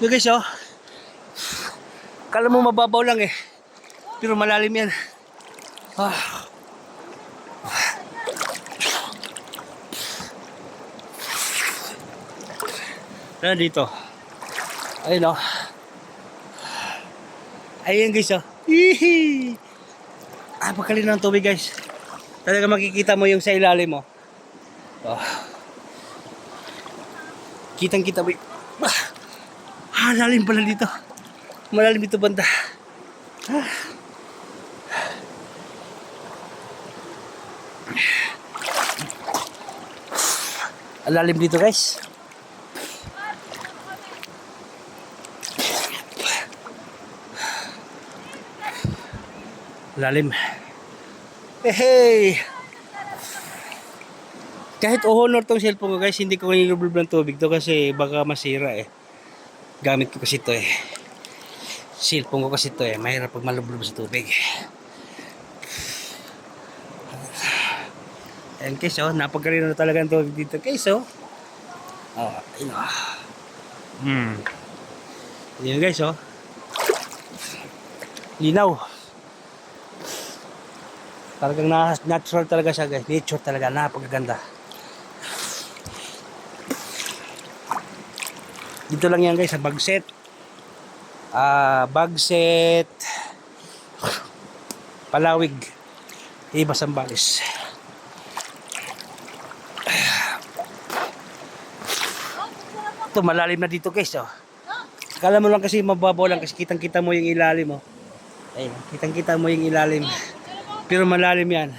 Ito guys, oh. Kala mo mababaw lang eh. Pero malalim yan. Ah. Ano dito? Ayun oh. Ayun guys oh. Hihi. Ah, pagkalino ng tubig guys. Talaga makikita mo yung sa ilalim mo. Oh. Kitang kita mo. y- Ah, lalim pala dito. Malalim dito banda. Ah. Ang lalim dito guys. Lalim. Eh, hey! Kahit uhonor tong cellphone ko guys, hindi ko nilublob ng tubig to kasi baka masira eh. Gamit ko kasi to eh. Cellphone ko kasi to eh. Mahirap pag malublob sa tubig. Ayan guys oh, napagkarino na talaga ang tubig dito guys oh. Oh, ayun oh. Hmm. Ayun guys oh. Linaw. Talagang na, natural talaga siya guys. Nature talaga. Napakaganda. Dito lang yan guys sa Bagset. Ah, Bagset. Palawig. Iba Sambales. Ito malalim na dito guys oh. Kala mo lang kasi mababaw lang kasi kitang kita mo yung ilalim mo. Oh. Ayun, kitang kita mo yung ilalim. Pero malalim yan.